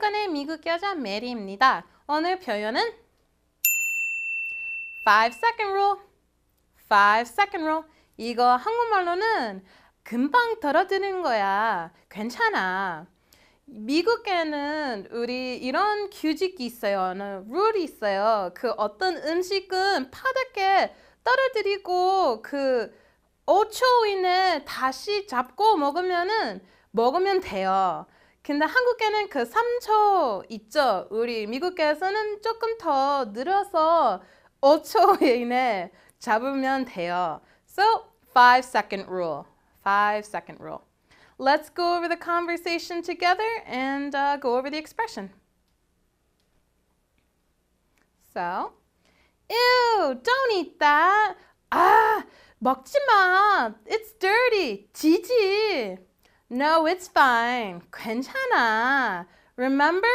안녕하세요. 미국 여자 메리입니다. 오늘 표현은 5 second rule. 5 second rule. 이거 한국말로는 금방 떨어지는 거야. 괜찮아. 미국에는 우리 이런 규칙이 있어요. 룰이 있어요. 그 어떤 음식은 바닥에 떨어뜨리고 그 5초 이내 다시 잡고 먹으면은 먹으면 돼요. 근데 한국에는 그 3초 있죠. 우리 미국에서는 조금 더 늘어서 5초 이내 잡으면 돼요. So, 5 second rule. 5 second rule. Let's go over the conversation together and uh, go over the expression. So, ew, don't eat that. 아, 먹지 마. It's dirty. 지지. No, it's fine. 괜찮아. Remember?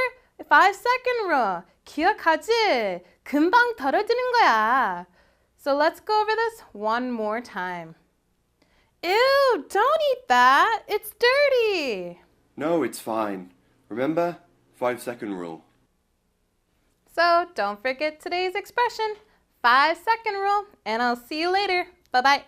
5 second rule. 기억하지? 금방 떨어지는 거야. So let's go over this one more time. Ew, don't eat that. It's dirty. No, it's fine. Remember? Five second rule. So don't forget today's expression, 5 second rule, and I'll see you later. Bye bye.